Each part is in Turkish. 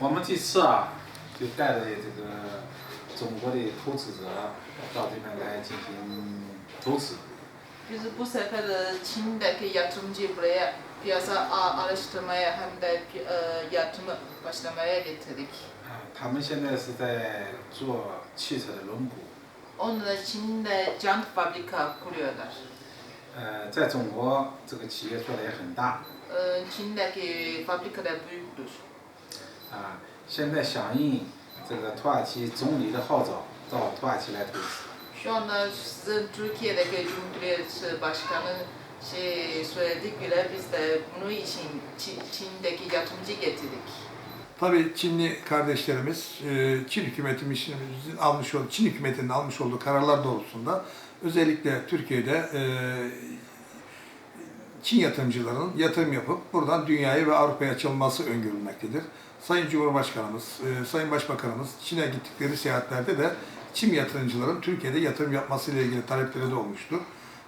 我们这次啊，就带着这个中国的投资者到这边来进行投资。 Biz bu sefer e, Çin'deki yatırımcıyı buraya piyasa a- araştırmaya hem de pi- e, yatırımı başlamaya getirdik. 啊，他们现在是在做汽车的轮毂。 Onlar Çin'de jant fabrika kuruyorlar. 呃，在中国这个企业做的也很大 E, Çin'deki fabrika da büyüktür. 啊，现在响应这个土耳其总理的号召，到土耳其来投资。 Şu anda sizin Türkiye'deki Cumhuriyet Başkanı şey söyledik bile biz de bunun için Çin- Çin'deki yatırımcı getirdik. Tabii Çinli kardeşlerimiz e, Çin hükümetimizin almış olduğu, Çin hükümetinin almış olduğu kararlar doğrultusunda özellikle Türkiye'de e, Çin yatırımcılarının yatırım yapıp buradan dünyaya ve Avrupa'ya açılması öngörülmektedir. Sayın Cumhurbaşkanımız, e, Sayın Başbakanımız Çin'e gittikleri seyahatlerde de Çin yatırımcıların Türkiye'de yatırım yapması ile ilgili talepleri de olmuştur.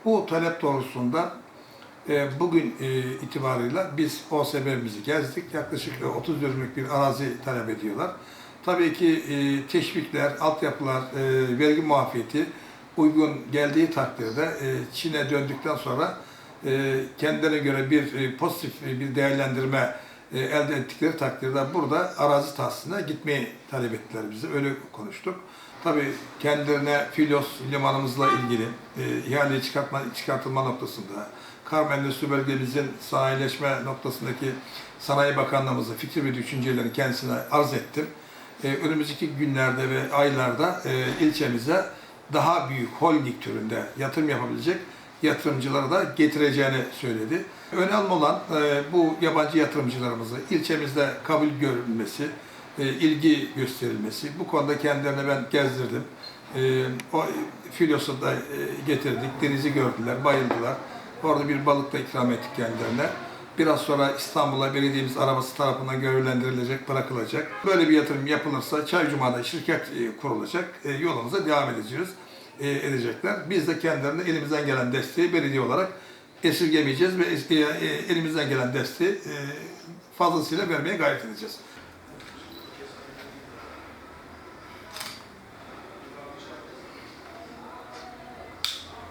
Bu talep doğrultusunda e, bugün e, itibarıyla biz OSB'mizi gezdik. Yaklaşık e, 30 dönümlük bir arazi talep ediyorlar. Tabii ki e, teşvikler, altyapılar, e, vergi muafiyeti uygun geldiği takdirde e, Çin'e döndükten sonra kendilerine göre bir e, pozitif e, bir değerlendirme e, elde ettikleri takdirde burada arazi tahsiline gitmeyi talep ettiler bize. Öyle konuştuk. Tabii kendilerine Filos limanımızla ilgili e, ihale çıkartma, çıkartılma noktasında, Karmenli su bölgemizin sanayileşme noktasındaki Sanayi Bakanlığımızın fikir ve düşüncelerini kendisine arz ettim. E, önümüzdeki günlerde ve aylarda e, ilçemize daha büyük holding türünde yatırım yapabilecek yatırımcıları da getireceğini söyledi. Önemli olan e, bu yabancı yatırımcılarımızı ilçemizde kabul görülmesi, e, ilgi gösterilmesi. Bu konuda kendilerine ben gezdirdim. E, o filosu da getirdik. Denizi gördüler, bayıldılar. Orada bir balık da ikram ettik kendilerine. Biraz sonra İstanbul'a belediyemiz arabası tarafından görevlendirilecek, bırakılacak. Böyle bir yatırım yapılırsa Çaycuma'da şirket kurulacak. Yolumuza devam edeceğiz, e, edecekler. Biz de kendilerine elimizden gelen desteği belediye olarak esirgemeyeceğiz ve e, e, elimizden gelen desteği e, fazlasıyla vermeye gayret edeceğiz.